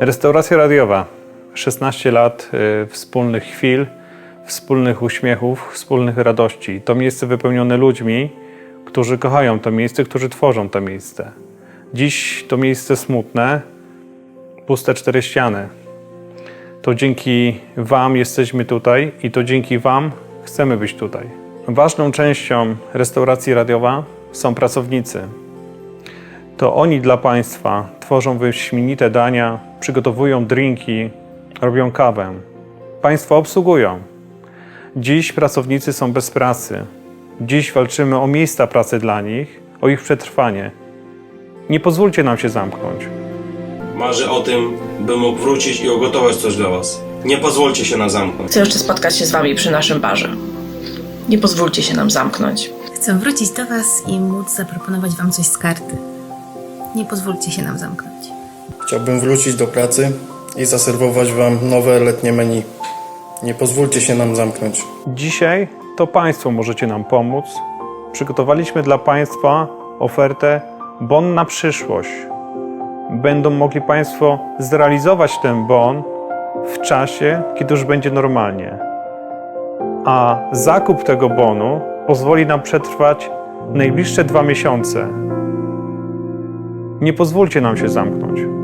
Restauracja radiowa. 16 lat y, wspólnych chwil, wspólnych uśmiechów, wspólnych radości. To miejsce wypełnione ludźmi, którzy kochają to miejsce, którzy tworzą to miejsce. Dziś to miejsce smutne, puste cztery ściany. To dzięki Wam jesteśmy tutaj i to dzięki Wam chcemy być tutaj. Ważną częścią restauracji radiowa są pracownicy. To oni dla Państwa tworzą wyśmienite dania, przygotowują drinki, robią kawę. Państwo obsługują. Dziś pracownicy są bez pracy. Dziś walczymy o miejsca pracy dla nich, o ich przetrwanie. Nie pozwólcie nam się zamknąć. Marzę o tym, by mógł wrócić i ugotować coś dla Was. Nie pozwólcie się nam zamknąć. Chcę jeszcze spotkać się z Wami przy naszym barze. Nie pozwólcie się nam zamknąć. Chcę wrócić do Was i móc zaproponować Wam coś z karty. Nie pozwólcie się nam zamknąć. Chciałbym wrócić do pracy i zaserwować Wam nowe letnie menu. Nie pozwólcie się nam zamknąć. Dzisiaj to Państwo możecie nam pomóc. Przygotowaliśmy dla Państwa ofertę bon na przyszłość. Będą mogli Państwo zrealizować ten bon w czasie, kiedy już będzie normalnie. A zakup tego bonu pozwoli nam przetrwać najbliższe dwa miesiące. Nie pozwólcie nam się zamknąć.